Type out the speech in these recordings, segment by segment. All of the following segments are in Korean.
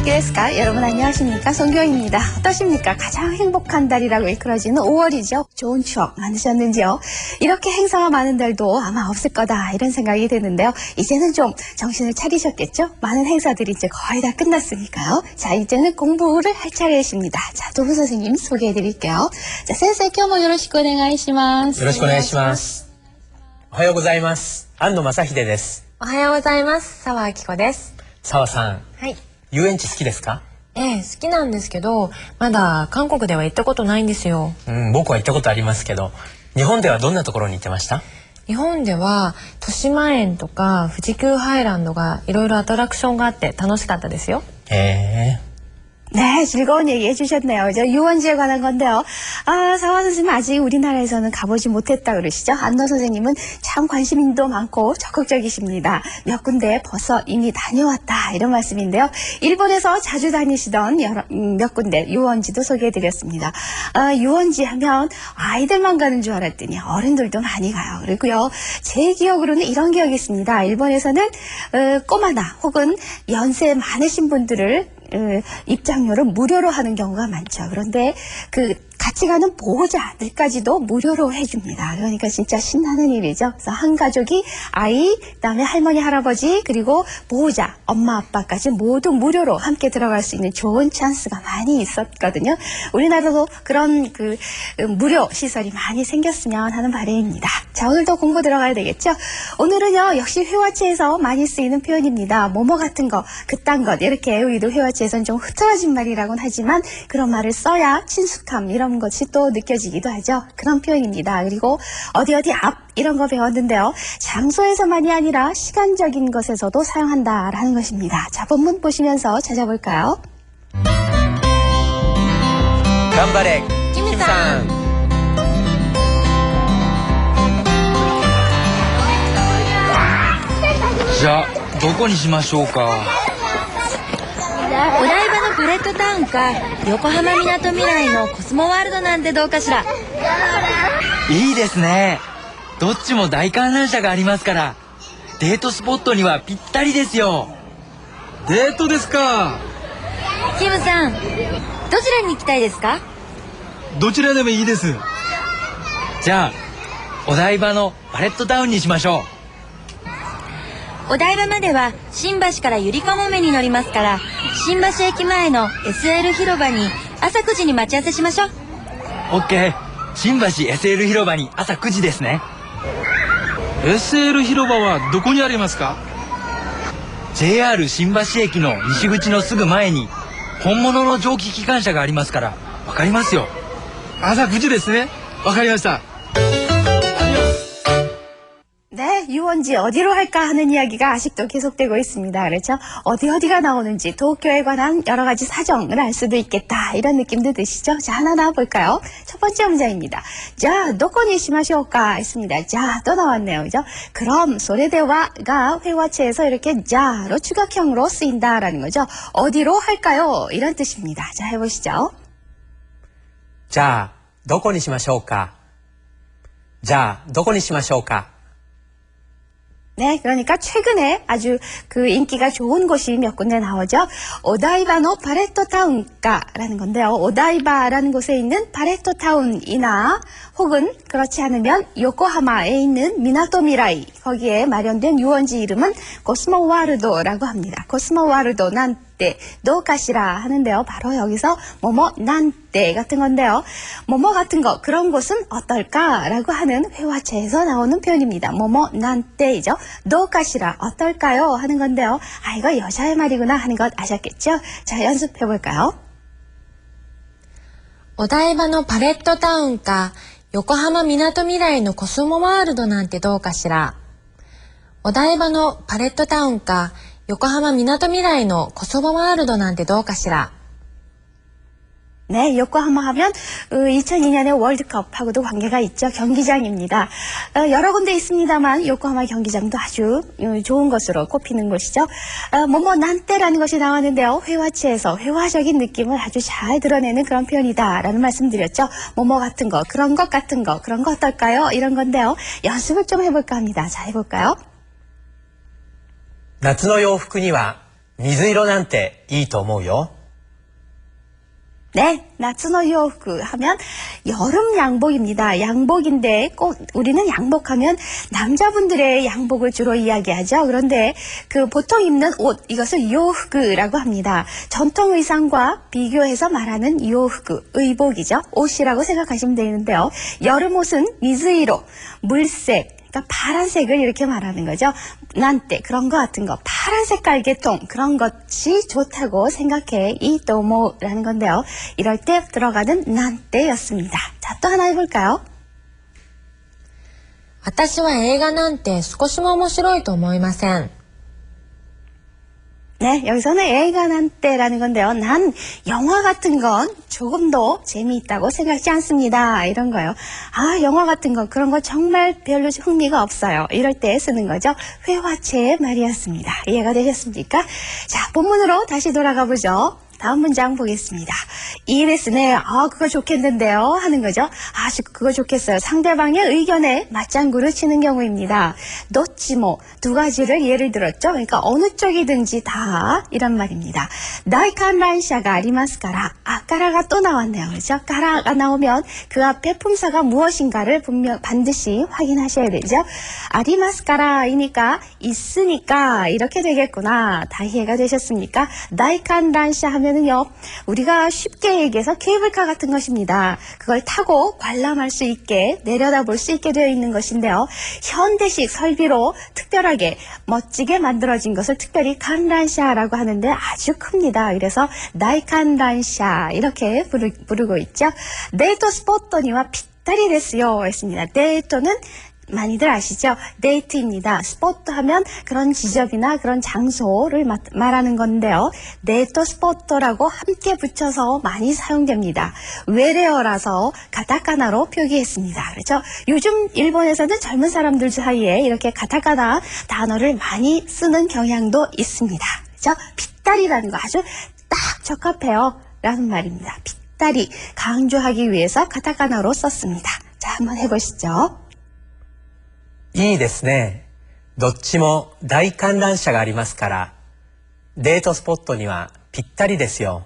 데스까? 여러분 안녕하십니까? 송경입니다. 어떠십니까? 가장 행복한 달이라고 이끌어지는 5월이죠. 좋은 추억 많으셨는지요? 이렇게 행사가 많은 달도 아마 없을 거다 이런 생각이 드는데요. 이제는 좀 정신을 차리셨겠죠? 많은 행사들이 이제 거의 다 끝났으니까요. 자, 이제는 공부를 할 차례이십니다. 자, 도부 선생님 소개해 드릴게요. 자, 센세 켜모 요로시고 오네가이시마스. よろしくお願いします。おはようございます。安野正秀です。おはようございます。沢明子です。澤さん、はい。 遊園地好きですか？ええ、好きなんですけど、まだ韓国では行ったことないんですよ。うん、僕は行ったことありますけど、日本ではどんなところに行ってました？日本では、豊島園とか富士急ハイランドがいろいろアトラクションがあって楽しかったですよ。へえ。 네, 즐거운 얘기 해주셨네요. 이제 유원지에 관한 건데요. 아, 사화 선생님 아직 우리나라에서는 가보지 못했다 그러시죠? 안너 선생님은 참 관심도 많고 적극적이십니다. 몇 군데 벌써 이미 다녀왔다 이런 말씀인데요. 일본에서 자주 다니시던 여러, 음, 몇 군데 유원지도 소개해드렸습니다. 아, 유원지 하면 아이들만 가는 줄 알았더니 어른들도 많이 가요. 그리고요, 제 기억으로는 이런 기억이 있습니다. 일본에서는 어, 꼬마나 혹은 연세 많으신 분들을 어, 입장료를 무료로 하는 경우가 많죠. 그런데 그 같이 가는 보호자들까지도 무료로 해줍니다. 그러니까 진짜 신나는 일이죠. 그래서 한 가족이 아이, 그다음에 할머니, 할아버지 그리고 보호자, 엄마, 아빠까지 모두 무료로 함께 들어갈 수 있는 좋은 찬스가 많이 있었거든요. 우리나라도 그런 그 어, 무료 시설이 많이 생겼으면 하는 바람입니다. 자, 오늘도 공부 들어가야 되겠죠? 오늘은요, 역시 회화체에서 많이 쓰이는 표현입니다. 뭐뭐 같은 거, 그딴 것, 이렇게 우리도 회화체에서는 좀 흐트러진 말이라고는 하지만 그런 말을 써야 친숙함, 이런 것이 또 느껴지기도 하죠. 그런 표현입니다. 그리고 어디 어디 앞, 이런 거 배웠는데요. 장소에서만이 아니라 시간적인 것에서도 사용한다라는 것입니다. 자, 본문 보시면서 찾아볼까요? 頑張れ、キムさんん。じゃあどこにしましょうか お台場のパレットタウンか横浜みなとみらいのコスモワールドなんてどうかしら。いいですね。どっちも大観覧車がありますからデートスポットにはぴったりですよ。デートですか。キムさんどちらに行きたいですか？どちらでもいいです。じゃあお台場のパレットタウンにしましょお台場までは新橋からゆりかもめに乗りますから新橋駅前の SL 広場に朝9時に待ち合わせしましょう。う OK 新橋 SL 広場に朝9時ですね。SL 広場はどこにありますか？JR 新橋駅の西口のすぐ前に本物の蒸気機関車がありますからわかりますよ。朝9時ですね。わかりました 유원지 어디로 할까 하는 이야기가 아직도 계속되고 있습니다. 그렇죠? 어디 어디가 나오는지 도쿄에 관한 여러 가지 사정을 알 수도 있겠다. 이런 느낌도 드시죠? 자, 하나 나와볼까요? 첫 번째 문장입니다. 자, 도코니 시마쇼까 했습니다. 자, 또 나왔네요. 그죠? 그럼 소레대화가 회화체에서 이렇게 자로 추격형으로 쓰인다라는 거죠. 어디로 할까요? 이런 뜻입니다. 자, 해보시죠. じゃあ、どこにしましょうかじゃあ、どこにしましょうか 네, 그러니까 최근에 아주 그 인기가 좋은 곳이 몇 군데 나오죠. 오다이바노 바레토 타운가라는 건데요. 오다이바라는 곳에 있는 바레토 타운이나 혹은 그렇지 않으면 요코하마에 있는 미나토 미라이 거기에 마련된 유원지 이름은 코스모 와르도라고 합니다. 코스모 와르도 난 때 노가시라 하는데요. 바로 여기서 뭐뭐 난때 같은 건데요. 뭐뭐 같은 거 그런 곳은 어떨까라고 하는 회화체에서 나오는 표현입니다. 뭐뭐 난때이죠. 노가시라 어떨까요 하는 건데요. 아 이거 여자의 말이구나 하는 것 아셨겠죠? 자 연습해 볼까요? お台場のパレットタウンか横浜みなとみらいのコスモワールドなんてどうかしら。お台場のパレットタウンか 横浜みなとみらいのコスモワールドなんてどうかしら。 네, 요코하마 하면 2002년의 월드컵하고도 관계가 있죠. 경기장입니다. 어, 여러 군데 있습니다만 요코하마 경기장도 아주 어, 좋은 것으로 꼽히는 곳이죠. 어, 뭐뭐 난때라는 것이 나왔는데요. 회화체에서 회화적인 느낌을 아주 잘 드러내는 그런 표현이다라는 말씀드렸죠. 뭐뭐 같은 거, 그런 것 같은 거, 그런 거 어떨까요? 이런 건데요. 연습을 좀 해볼까 합니다. 자, 해볼까요? 夏の洋服には 水色なんていいと思うよ。 네, 나츠노 요후쿠 하면 여름 양복입니다. 양복인데 꼭 우리는 양복하면 남자분들의 양복을 주로 이야기하죠. 그런데 그 보통 입는 옷 이것을 요후쿠라고 합니다. 전통 의상과 비교해서 말하는 요후쿠 의복이죠. 옷이라고 생각하시면 되는데요. 여름 옷은 미즈이로 물색 그러니까 파란색을 이렇게 말하는 거죠. 난때 그런 거 같은 거 파란 색깔 계통 그런 것이 좋다고 생각해 이또모라는 건데요. 이럴 때 들어가는 난때였습니다. 자 또 하나 해볼까요? 私は映画なんて少しも面白いと思いません。 네, 여기서는 애가 난 때라는 건데요. 난 영화 같은 건 조금도 재미있다고 생각지 않습니다. 이런 거요. 아, 영화 같은 거, 그런 거 정말 별로 흥미가 없어요. 이럴 때 쓰는 거죠. 회화체의 말이었습니다. 이해가 되셨습니까? 자, 본문으로 다시 돌아가 보죠. 다음 문장 보겠습니다. 이 레슨에 아 그거 좋겠는데요 하는 거죠. 아 그거 좋겠어요. 상대방의 의견에 맞장구를 치는 경우입니다. 놓치모 두 가지를 예를 들었죠. 그러니까 어느 쪽이든지 다 이란 말입니다. 나이칸란샤가 아리마스카라 아 까라가 또 나왔네요. 그렇죠? 까라가 나오면 그 앞에 품사가 무엇인가를 분명 반드시 확인하셔야 되죠. 아리마스카라이니까 있으니까 이렇게 되겠구나. 다 이해가 되셨습니까? 나이칸란샤 하면 경우에는요, 우리가 쉽게 얘기해서 케이블카 같은 것입니다. 그걸 타고 관람할 수 있게 내려다볼 수 있게 되어 있는 것인데요. 현대식 설비로 특별하게 멋지게 만들어진 것을 특별히 칸란샤라고 하는데 아주 큽니다. 그래서 나이칸란샤 이렇게 부르, 고 있죠. 네이터 스포터니와 피타리 데스요 했습니다. 네이터는 많이들 아시죠? 데이트입니다. 스포트 하면 그런 지점이나 그런 장소를 마- 말하는 건데요. 데이터 스포터라고 함께 붙여서 많이 사용됩니다. 외래어라서 가타카나로 표기했습니다. 그렇죠? 요즘 일본에서는 젊은 사람들 사이에 이렇게 가타카나 단어를 많이 쓰는 경향도 있습니다. 그렇죠? 핏다리라는 거 아주 딱 적합해요. 라는 말입니다. 핏다리 강조하기 위해서 가타카나로 썼습니다. 자, 한번 해보시죠. いいですね。どっちも大観覧車がありますから、デートスポットにはぴったりですよ。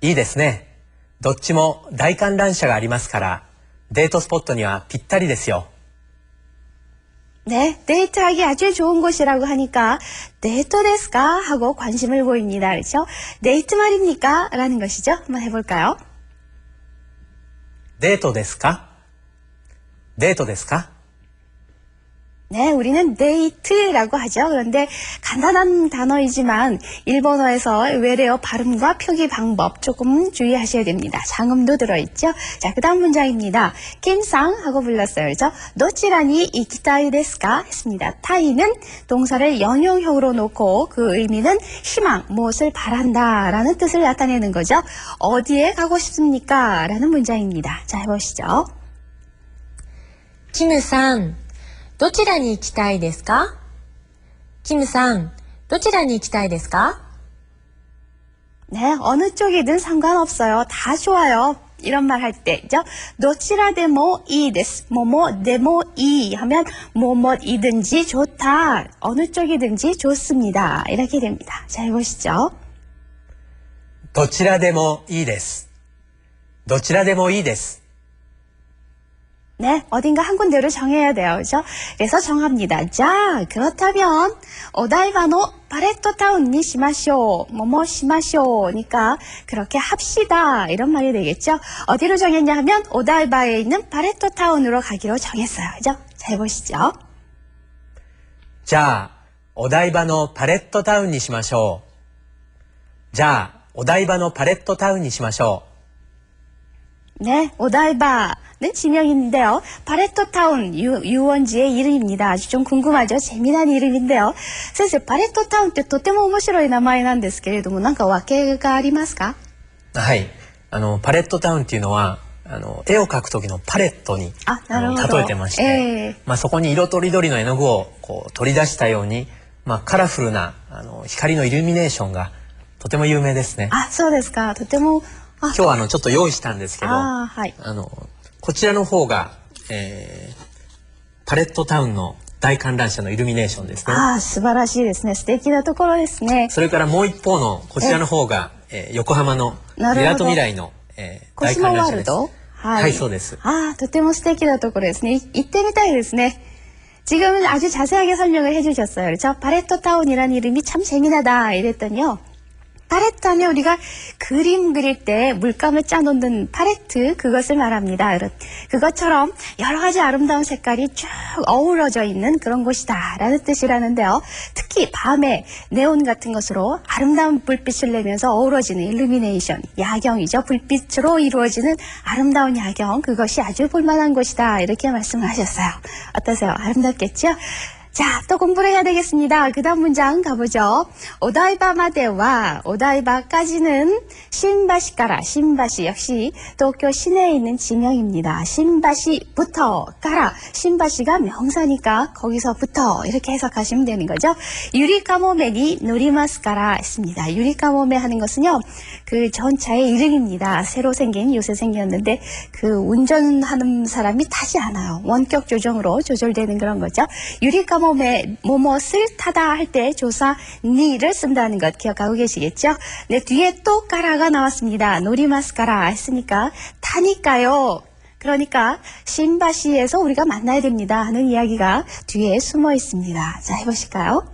いいですね。どっちも大観覧車がありますから、デートスポットにはぴったりですよ。 네, 데이트하기 아주 좋은 곳이라고 하니까デートですか하고 관심을 보입니 다. 그렇 죠? 데이트 말입니 까? 라는 것이 죠. 한번 해볼까 요? 데이터ですか?デートですか? 네, 우리는 데이트라고 하죠. 그런데 간단한 단어이지만 일본어에서 외래어 발음과 표기 방법 조금 주의하셔야 됩니다. 장음도 들어있죠. 자, 그 다음 문장입니다. 킴상 하고 불렀어요. 그죠? 노치라니 이키타이 데스까 했습니다. 타이는 동사를 연용형으로 놓고 그 의미는 희망, 무엇을 바란다 라는 뜻을 나타내는 거죠. 어디에 가고 싶습니까? 라는 문장입니다. 자, 해보시죠. 키네상 どちらに行きたいですかキムさん、どちらに行きたいですか 네, 어느 쪽이든 상관없어요. 다 좋아요. 이런 말 할 때죠. 도치라 데모 이 데스. 뭐뭐 데모 이 하면 뭐뭐이든지 좋다. 어느 쪽이든지 좋습니다. 이렇게 됩니다. 자, 해보시죠. どちらでもいいです。どちらでもいいです。 네, 어딘가 한 군데를 정해야 돼요. 그죠? 그래서 정합니다. 자, 그렇다면, 오다이바노 바레토 타운니 시마쇼, 뭐뭐 시마쇼니까 그렇게 합시다. 이런 말이 되겠죠? 어디로 정했냐 하면, 오다이바에 있는 바레토 타운으로 가기로 정했어요. 그죠? 잘 보시죠. 자, 오다이바노 바레토 타운니 시마쇼. 자, 오다이바노 바레토 타운니 시마쇼. 네, 오다이바. 는 지명인데요. 바레토 타운 유, 유원지의 이름입니다. 아주 좀 궁금하죠? 재미난 이름인데요. 선생, 바레토 타운ってとても面白い名前なんですけれども、なんか訳がありますかう。はい。あの、パレットタウンっていうのは、あの、絵を描く時のパレットにあなるほどあの例えてまして、ええまあそこに色とりどりの絵の具をこう取り出したように、まあカラフルなあの光のイルミネーションがとても有名ですね。あ、そうですか。とても、あ、今日はあのちょっと用意したんですけど、あーはい。あの、 こちらの方が、えーパレットタウンの 大観覧車のイルミネーションですね。ああ、素晴らしいですね。素敵なところですね。それからもう一方のこちらの方が、えー横浜のなるほどミラート未来の、えー大コスモ観覧車です。ワールドはい、そうです。아, とても素敵なところですね. 이- 이때みたいですね. 지금은 아주 자세하게 설명을 해주셨어요. 그렇죠? 바레토 타운이라는 이름이 참 재미나다 이랬더니요. 파레트 하면 우리가 그림 그릴 때 물감을 짜놓는 파레트 그것을 말합니다. 그것처럼 여러 가지 아름다운 색깔이 쭉 어우러져 있는 그런 곳이다 라는 뜻이라는데요. 특히 밤에 네온 같은 것으로 아름다운 불빛을 내면서 어우러지는 일루미네이션, 야경이죠. 불빛으로 이루어지는 아름다운 야경 그것이 아주 볼만한 곳이다 이렇게 말씀을 하셨어요. 어떠세요? 아름답겠죠? 자, 또 공부를 해야 되겠습니다. 그 다음 문장 가보죠. 오다이바마대와 오다이바까지는 신바시까라, 신바시 역시 도쿄 시내에 있는 지명입니다. 신바시부터 까라, 신바시가 명사니까 거기서부터 이렇게 해석하시면 되는 거죠. 유리카모메니 노리마스까라 했습니다. 유리카모메 하는 것은요, 그 전차의 이름입니다. 새로 생긴, 요새 생겼는데 그 운전하는 사람이 타지 않아요. 원격 조정으로 조절되는 그런 거죠. 유리카모 메 뭐뭇을 타다 할 때 조사 니를 쓴다는 것 기억하고 계시겠죠? 네, 뒤에 또 까라가 나왔습니다. 노리마스까라 했으니까 타니까요. 그러니까 신바시에서 우리가 만나야 됩니다 하는 이야기가 뒤에 숨어 있습니다. 자, 해보실까요?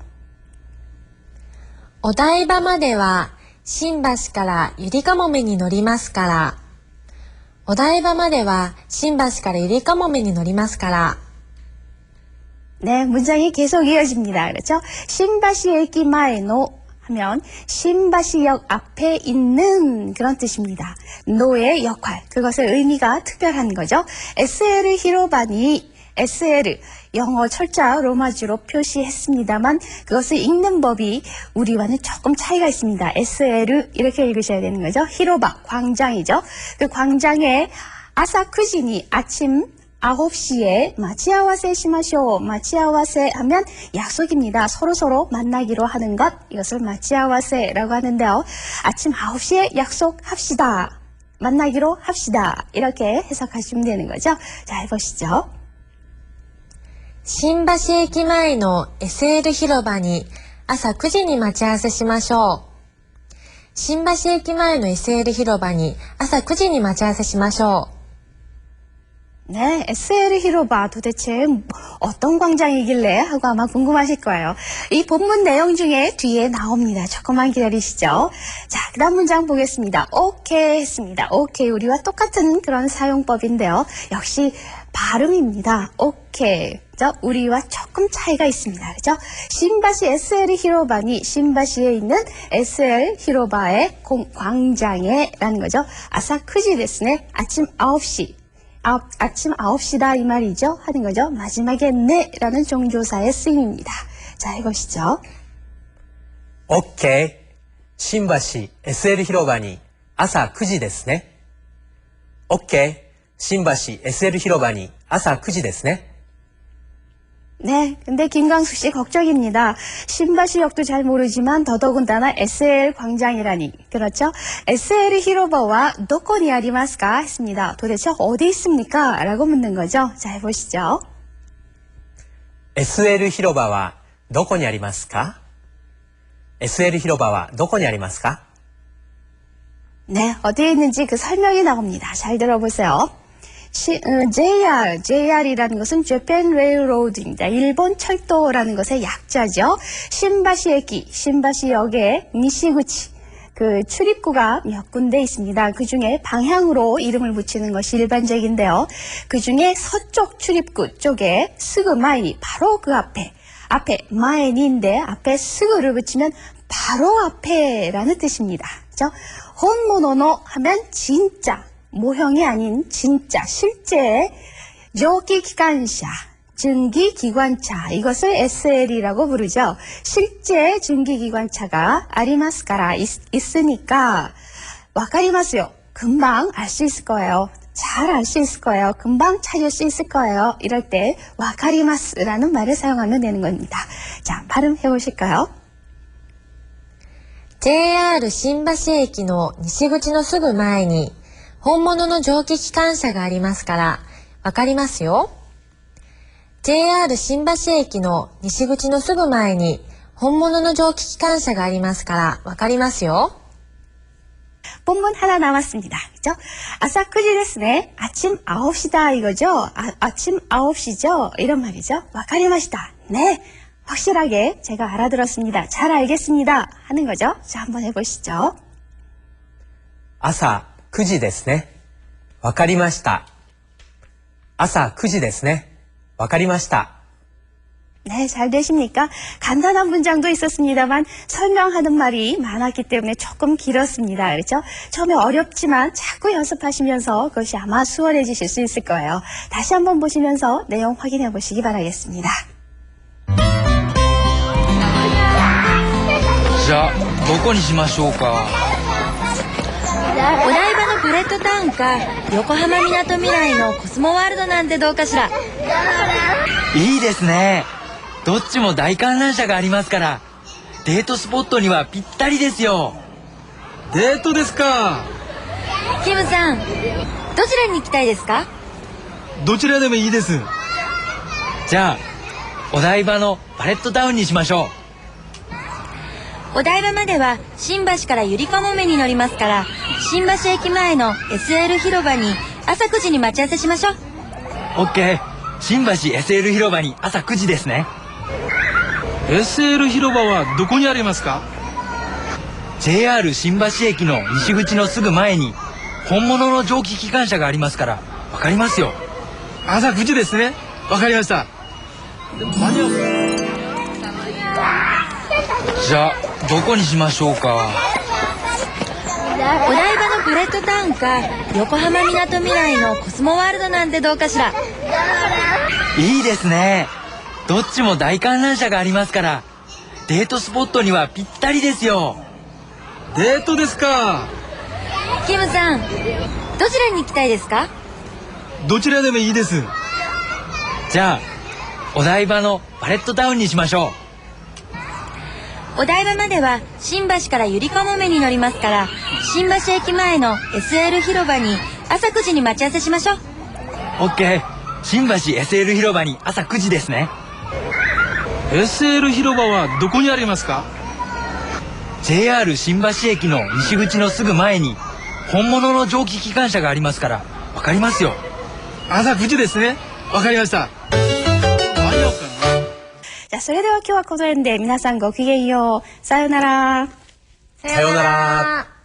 お台場までは新橋からゆりかもめに乗りますから。お台場までは新橋からゆりかもめに乗りますから。 네, 문장이 계속 이어집니다. 그렇죠? 신바시 에기마에노 하면 신바시역 앞에 있는 그런 뜻입니다. 노의 역할, 그것의 의미가 특별한 거죠. SL 히로반이 SL 영어 철자 로마주로 표시했습니다만 그것을 읽는 법이 우리와는 조금 차이가 있습니다. SL 이렇게 읽으셔야 되는 거죠. 히로바 광장이죠. 그 광장에 아사쿠지니 아침 9시에 마치아와세 시마쇼. 마치아와세 하면 약속입니다. 서로서로 만나기로 하는 것. 이것을 마치아와세라고 하는데요. 아침 9시에 약속합시다. 만나기로 합시다. 이렇게 해석하시면 되는 거죠. 자, 해보시죠. 新橋駅前の SL 広場に朝9時に待ち合わせしましょう。新橋駅前の SL 広場に朝9時に待ち合わせしましょう。 네, SL 히로바 도대체 어떤 광장이길래 하고 아마 궁금하실 거예요. 이 본문 내용 중에 뒤에 나옵니다. 조금만 기다리시죠. 자, 그 다음 문장 보겠습니다. 오케이 했습니다. 오케이, 우리와 똑같은 그런 사용법인데요. 역시 발음입니다. 오케이. 그죠? 우리와 조금 차이가 있습니다. 그죠? 신바시 SL 히로바니 신바시에 있는 SL 히로바의 공- 광장에 라는 거죠. 아사크지 데스네. 아침 9시. 아, 아침 9시다 이 말이죠. 하는 거죠. 마지막에 네라는 종조사의 쓰임입니다. 자, 해보시죠. OK。新橋 SL 広場に朝9時ですね。OK。新橋 SL 広場に朝9時ですね。 네, 근데 김광수 씨 걱정입니다. 신바 실력도 잘 모르지만 더더군다나 SL 광장이라니. 그렇죠? SL 히로버와 노코니 아리마스가 했습니다. 도대체 어디 있습니까? 라고 묻는 거죠. 잘 보시죠. SL 히로바와 노코니 아리마스가? SL 히로바와 노코니 아리마스가? 네, 어디에 있는지 그 설명이 나옵니다. 잘 들어보세요. 시, 어, JR, JR이라는 것은 Japan Railroad입니다. 일본 철도라는 것의 약자죠. 신바시駅, 신바시역에 니시구치, 그 출입구가 몇 군데 있습니다. 그 중에 방향으로 이름을 붙이는 것이 일반적인데요. 그 중에 서쪽 출입구 쪽에 스그마이, 바로 그 앞에, 앞에 마엔인데 앞에 스그를 붙이면 바로 앞에라는 뜻입니다. 그죠? 혼모노노 하면 진짜, 모형이 아닌 진짜, 실제 조기 기관차, 증기 기관차 이것을 SL이라고 부르죠. 실제 증기 기관차가 아리마스카라 있, 있으니까 와카리마스요. 금방 알 수 있을 거예요. 잘 알 수 있을 거예요. 금방 찾을 수 있을 거예요. 이럴 때 와카리마스라는 말을 사용하면 되는 겁니다. 자, 발음해 보실까요? JR 新橋駅の西口のすぐ前に 本物の蒸気機関車がありますからわかりますよ。 JR 新橋駅の西口のすぐ前に本物の蒸気機関車がありますからわかりますよ。 본문 하나 남았습니다. 그죠? 아싸 크지 ですね. 아침 9시다 이거죠? 아, 아침 9시죠? 이런 말이죠. 와카리마시다. 네. 확실하게 제가 알아들었습니다. 잘 알겠습니다. 하는 거죠. 자, 한번 해보시죠. 朝 9時ですね。わかりました。朝9時ですね。わかりました。 네, 잘 되십니까? 간단한 문장도 있었습니다만 설명하는 말이 많았기 때문에 조금 길었습니다. 그렇죠? 처음에 어렵지만 자꾸 연습하시면서 그것이 아마 수월해지실 수 있을 거예요. 다시 한번 보시면서 내용 확인해 보시기 바라겠습니다. じゃあどこにしましょうか お台場のパレットタウンか横浜みなとみらいのコスモワールドなんてどうかしら。いいですね。どっちも大観覧車がありますから。デートスポットにはぴったりですよ。デートですか。キムさんどちらに行きたいですか？どちらでもいいです。じゃあお台場のパレットタウンにしましょお台場までは新橋からゆりかもめに乗りますから新橋駅前の SL 広場に朝9時に待ち合わせしましょう。う OK 新橋 SL 広場に朝9時ですね。SL 広場はどこにありますか？JR 新橋駅の西口のすぐ前に本物の蒸気機関車がありますからわかりますよ。朝9時ですね。わかりました。間に合うじゃあどこにしましょうか？お台場のパレットタウンか横浜みなとみらいのコスモワールドなんてどうかしら。いいですね。どっちも大観覧車がありますからデートスポットにはぴったりですよ。デートですか？キムさんどちらに行きたいですか？どちらでもいいです。じゃあお台場のパレットタウンにしましょうお台場までは新橋からゆりかもめに乗りますから新橋駅前の SL 広場に朝9時に待ち合わせしましょう。OK 新橋 SL 広場に朝9時ですね。SL 広場はどこにありますか？JR 新橋駅の西口のすぐ前に本物の蒸気機関車がありますからわかりますよ。朝9時ですね。わかりましたそれでは今日はこの辺で皆さんごきげんよう。さようなら。さようなら。